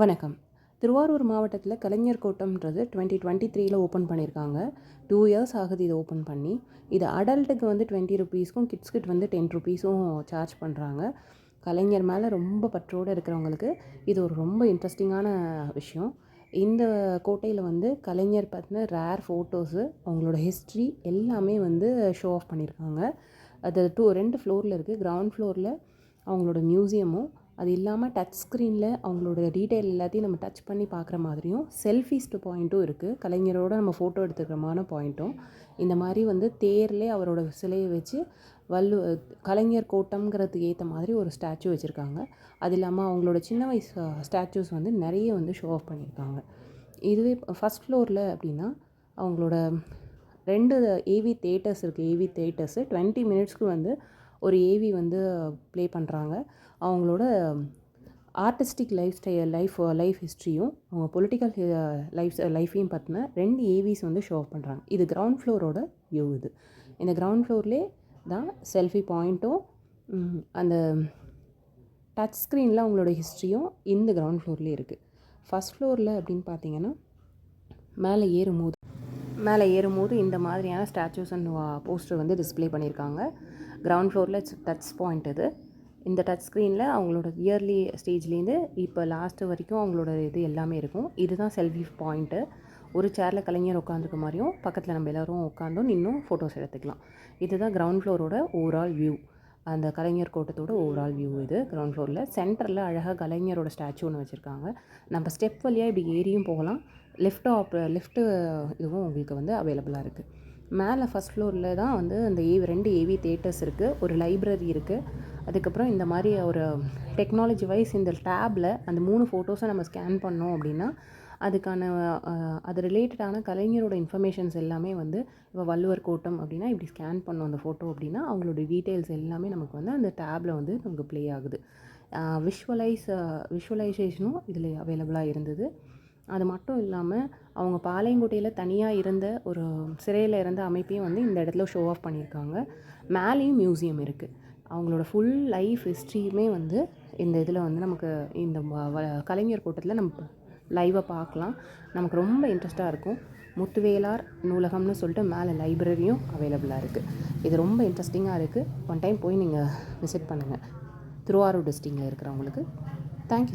வணக்கம். திருவாரூர் மாவட்டத்தில் கலைஞர் கோட்டம்ன்றது டுவெண்ட்டி டுவெண்ட்டி த்ரீயில் ஓப்பன் பண்ணியிருக்காங்க டூ இயர்ஸ் ஆகுது இது ஓப்பன் பண்ணி. இது அடல்ட்டுக்கு வந்து டுவெண்ட்டி ருபீஸ்க்கும் கிட்ஸ்கிட் வந்து டென் ருபீஸும் சார்ஜ் பண்ணுறாங்க கலைஞர் மேலே ரொம்ப பற்றோடு இருக்கிறவங்களுக்கு இது ஒரு ரொம்ப இன்ட்ரெஸ்டிங்கான விஷயம். இந்த கோட்டையில் வந்து கலைஞர் பார்த்தின ரேர் ஃபோட்டோஸு அவங்களோட ஹிஸ்ட்ரி எல்லாமே வந்து ஷோ ஆஃப் பண்ணியிருக்காங்க அது டூ ரெண்டு ஃப்ளோரில் இருக்குது கிரவுண்ட் ஃப்ளோரில் அவங்களோட மியூசியமும் அது இல்லாமல் டச் ஸ்க்ரீனில் அவங்களோட டீட்டெயில் எல்லாத்தையும் நம்ம டச் பண்ணி பார்க்குற மாதிரியும் செல்ஃபிஸ்ட்டு பாயிண்ட்டும் இருக்குது கலைஞரோட நம்ம ஃபோட்டோ எடுத்துக்கிறமான பாயிண்ட்டும் இந்த மாதிரி வந்து தேர்லேயே அவரோட சிலையை வச்சு வல்லு கலைஞர் கோட்டம்ங்கிறதுக்கு ஏற்ற மாதிரி ஒரு ஸ்டாச்சு வச்சுருக்காங்க. அது இல்லாமல் அவங்களோட சின்ன வயசு ஸ்டாச்சூஸ் வந்து நிறைய வந்து ஷோ ஆஃப் பண்ணியிருக்காங்க. இதுவே ஃபஸ்ட் ஃப்ளோரில் அப்படின்னா அவங்களோட ரெண்டு ஏவி தேட்டர்ஸ் இருக்குது ஏவி தேட்டர்ஸு டுவெண்ட்டி மினிட்ஸ்க்கு வந்து ஒரு ஏவி வந்து ப்ளே பண்ணுறாங்க அவங்களோட artistic life style life life ஹிஸ்ட்ரியும் அவங்க பொலிட்டிக்கல் லைஃப் லைஃப்பையும் பற்றின ரெண்டு ஏவிஸ் வந்து ஷோ ஆஃப் பண்ணுறாங்க இது கிரவுண்ட் ஃப்ளோரோட வியூ இது. இந்த கிரவுண்ட் ஃப்ளோர்லே தான் செல்ஃபி பாயிண்ட்டும் அந்த டச் ஸ்க்ரீனில் அவங்களோட ஹிஸ்ட்ரியும் இந்த கிரவுண்ட் ஃப்ளோர்லேயே இருக்குது ஃபஸ்ட் ஃப்ளோரில் அப்படின்னு பார்த்தீங்கன்னா மேலே ஏறும்போது மேலே ஏறும்போது இந்த மாதிரியான ஸ்டாச்சூஸ் அண்ட் போஸ்டர் வந்து டிஸ்பிளே பண்ணியிருக்காங்க கிரவுண்ட் ஃப்ளோரில் டச் பாயிண்ட் இது. இந்த டச் ஸ்க்ரீனில் அவங்களோட இயர்லி ஸ்டேஜ்லேருந்து இப்போ லாஸ்ட்டு வரைக்கும் அவங்களோட இது எல்லாமே இருக்கும். இதுதான் செல்ஃபி பாயிண்ட்டு ஒரு சேரில் கலைஞர் உட்காந்துருக்க மாதிரியும் பக்கத்தில் நம்ம எல்லோரும் உட்காந்தும் இன்னும் ஃபோட்டோஸ் எடுத்துக்கலாம். இதுதான் கிரவுண்ட் ஃப்ளோரோட ஓவரால் வியூ அந்த கலைஞர் கோட்டத்தோட ஓவரால் வியூ இது. கிரவுண்ட் ஃப்ளோரில் சென்டரில் அழகாக கலைஞரோட ஸ்டாச்சு ஒன்று வச்சுருக்காங்க. நம்ம ஸ்டெப் வழியாக இப்படி ஏறியும் போகலாம். லிஃப்ட் ஆப் லிஃப்ட்டு இதுவும் உங்களுக்கு வந்து அவைலபிளாக இருக்குது மேலே ஃபஸ்ட் ஃப்ளோரில் தான் வந்து அந்த ஏவி ரெண்டு ஏவி தேட்டர்ஸ் இருக்குது ஒரு லைப்ரரி இருக்குது அதுக்கப்புறம் இந்த மாதிரி ஒரு டெக்னாலஜி வைஸ் இந்த டேப்பில் அந்த மூணு ஃபோட்டோஸை நம்ம ஸ்கேன் பண்ணோம் அப்படின்னா அதுக்கான அது ரிலேட்டடான கலைஞரோட இன்ஃபர்மேஷன்ஸ் எல்லாமே வந்து இப்போ வள்ளுவர் கோட்டம் அப்படின்னா இப்படி ஸ்கேன் பண்ணோம் அந்த ஃபோட்டோ அப்படின்னா அவங்களோட டீட்டெயில்ஸ் எல்லாமே நமக்கு வந்து அந்த டேப்பில் வந்து நமக்கு ப்ளே ஆகுது. விஷுவலைஸ் விஷுவலைசேஷனும் இதில் அவைலபிளாக இருந்தது. அது மட்டும் இல்லாமல் அவங்க பாளையங்கோட்டையில் தனியாக இருந்த ஒரு சிறையில் இருந்த அமைப்பையும் வந்து இந்த இடத்துல ஷோ ஆஃப் பண்ணியிருக்காங்க. மேலேயும் மியூசியம் இருக்குது அவங்களோட ஃபுல் லைஃப் ஹிஸ்ட்ரியுமே வந்து இந்த இதில் வந்து நமக்கு இந்த கலைஞர் கூட்டத்தில் நம்ம லைவாக பார்க்கலாம். நமக்கு ரொம்ப இன்ட்ரெஸ்ட்டாக இருக்கும். முத்துவேலார் நூலகம்னு சொல்லிட்டு மேலே லைப்ரரியும் அவைலபிளாக இருக்குது இது ரொம்ப இன்ட்ரெஸ்டிங்காக இருக்குது ஒன் டைம் போய் நீங்கள் விசிட் பண்ணுங்கள் திருவாரூர் டிஸ்ட்ரிக்டில் இருக்கிறவங்களுக்கு. தேங்க்யூ